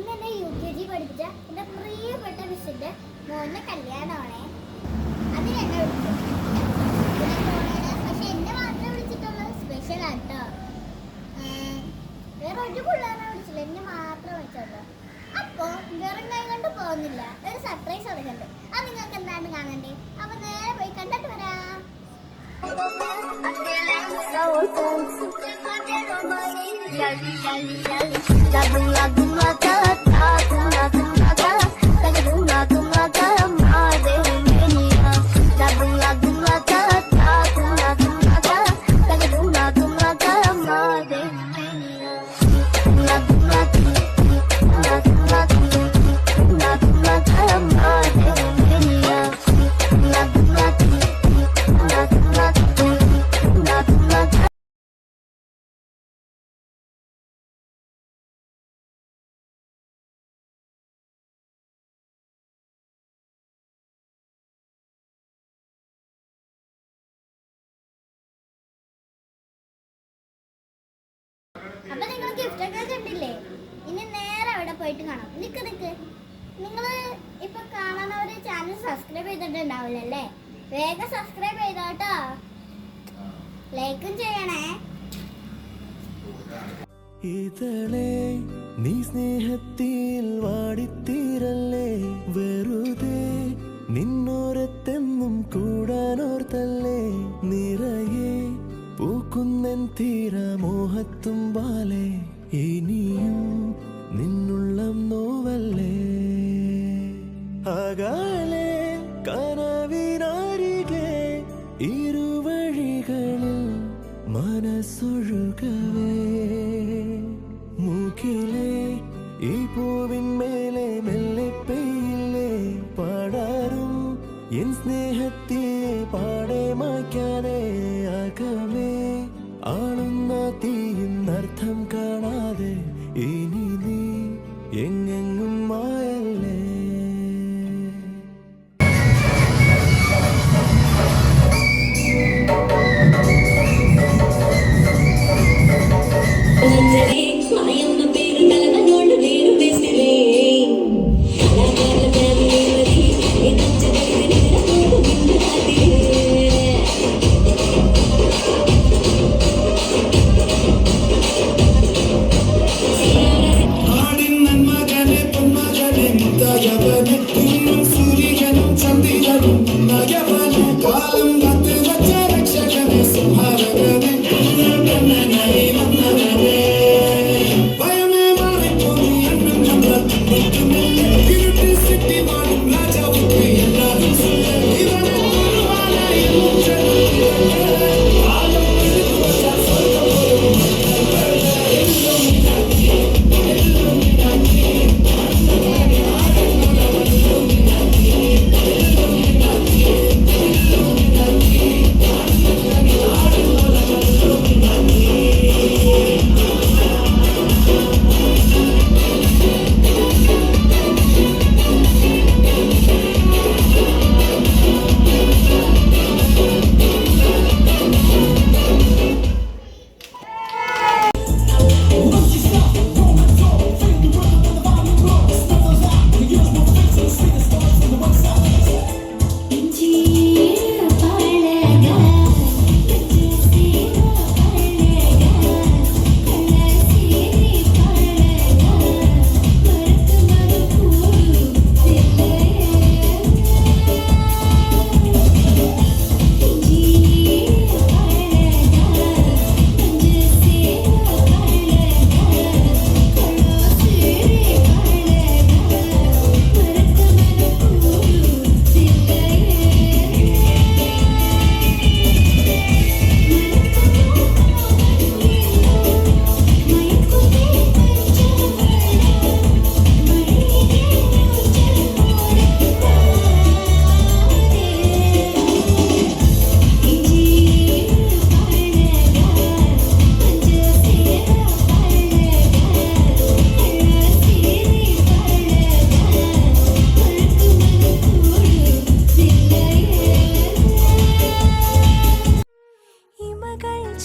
അന്ന് എന്നെ U K G പഠിപ്പിച്ച എന്റെ പ്രിയപ്പെട്ട മിസ്സിന്റെ മോനെ കല്യാണമാണേ. അതിന് എന്നെ വിളിച്ചു. പക്ഷെ എന്നെ മാത്രം വിളിച്ചിട്ടുള്ളത് സ്പെഷ്യൽ ആട്ടോ വേറെ ഒരു പിള്ളേരെ വിളിച്ചില്ല. എന്നെ മാത്രം വിളിച്ചുള്ളൂ. അപ്പോൾ വെറും കൈ കൊണ്ട് പോകുന്നില്ല. ഒരു സർപ്രൈസ് അതൊക്കെയുണ്ട് അത് നിങ്ങൾക്ക് എന്താണ് കാണണ്ടേ അപ്പോൾ നേരെ പോയി കണ്ടിട്ട് വരാം. Lali lali lali, labu labu labu. അപ്പൊ നിങ്ങൾ ഗിഫ്റ്റ് ഒക്കെ കണ്ടില്ലേ? ഇനി നേരെ അവിടെ പോയിട്ട് കാണാം. നിക്ക് നിക്ക്. നിങ്ങൾ ഇപ്പൊ കാണുന്നവര് ചാനൽ സബ്സ്ക്രൈബ് ചെയ്തിട്ടുണ്ടാവില്ലല്ലേ? വേഗം സബ്സ്ക്രൈബ് ചെയ്തോട്ടോ. ലൈക്കും ചെയ്യണേ. ഇതളെ നീ സ്നേഹത്തിൽ വാടിത്തീരല്ലേ? വെറുതെ നിന്നോരത്തെന്നും കൂടാനോർത്തല്ലേ? നിറയെ പൂക്കുന്നൻ തീരമോഹത്തുമ്പാലെ ഇനിയും നിന്നുള്ളം നോവല്ലേ? അകാലെ കനവിനാരികെ ഇരുവഴികളിൽ മനസ്സൊഴുകവേ. മുഖിലെ ഈ പൂവിന്മേലെ മെല്ലെ പെയ്യില്ലേ പാടാറും എൻ സ്നേഹത്തെ പാടെ മായ്ക്കാതെ അകമേ ആളുന്ന തീയുന്നർത്ഥം കാണാതെ ഇനി നീ എങ്ങെങ്ങും മായല്ലേ? Thank മായൊന്ന നമ്മൾ മുട്ടുമില്ല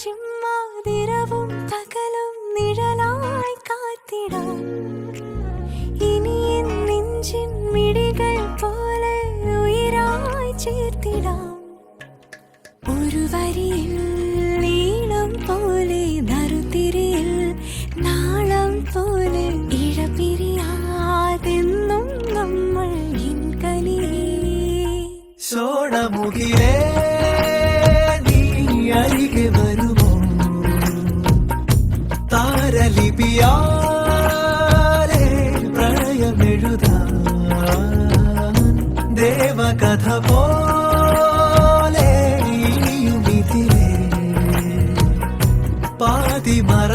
ചിമ്മാതിരവും പകലും നിഴലായി കാത്തിടാം. ഇനി നെഞ്ചിൻ മിടികൾ പോലെ ഉയരായി ചേർത്തിടാം. ഒരു വരിയിൽ നീളം പോലെ നറുതിരിയിൽ നാളം പോലെ ഇഴപിരിയാതെന്നും നമ്മൾ ഇൻകലി. സോണമുഖിലേ വിധിയാലെ പ്രയമെഴുതാൻ ദേവകഥ പോലെ ഇനിയും ഇതിലെ പാതിമറ